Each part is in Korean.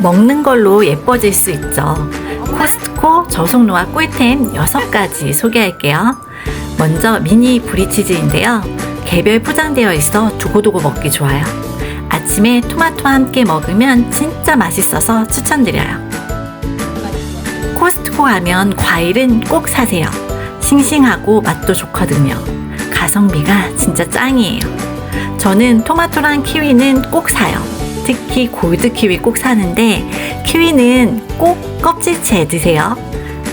먹는 걸로 예뻐질 수 있죠. 코스트코 저속노화 꿀템 6가지 소개할게요. 먼저 미니 브리치즈인데요. 개별 포장되어 있어 두고두고 먹기 좋아요. 아침에 토마토와 함께 먹으면 진짜 맛있어서 추천드려요. 코스트코 가면 과일은 꼭 사세요. 싱싱하고 맛도 좋거든요. 가성비가 진짜 짱이에요. 저는 토마토랑 키위는 꼭 사요. 특히 골드 키위 꼭 사는데 키위는 꼭 껍질째 드세요.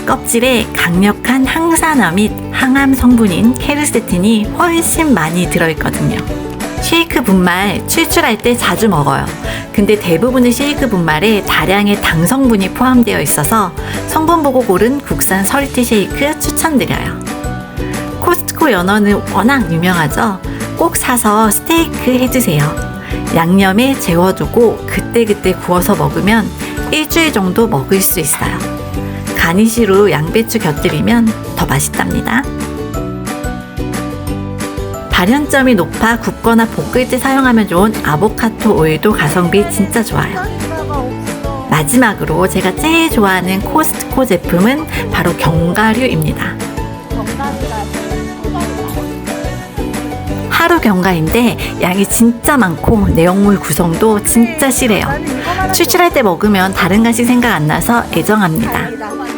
껍질에 강력한 항산화 및 항암 성분인 케르세틴이 훨씬 많이 들어있거든요. 쉐이크 분말 출출할 때 자주 먹어요. 근데 대부분의 쉐이크 분말에 다량의 당 성분이 포함되어 있어서 성분 보고 고른 국산 서리티 쉐이크 추천드려요. 코스트코 연어는 워낙 유명하죠. 꼭 사서 스테이크 해주세요. 양념에 재워두고 그때그때 구워서 먹으면 일주일 정도 먹을 수 있어요. 가니쉬로 양배추 곁들이면 더 맛있답니다. 발연점이 높아 굽거나 볶을 때 사용하면 좋은 아보카토 오일도 가성비 진짜 좋아요. 마지막으로 제가 제일 좋아하는 코스트코 제품은 바로 견과류입니다. 하루 견과인데 양이 진짜 많고 내용물 구성도 진짜 실해요. 출출할 때 먹으면 다른 간식 생각 안 나서 애정합니다.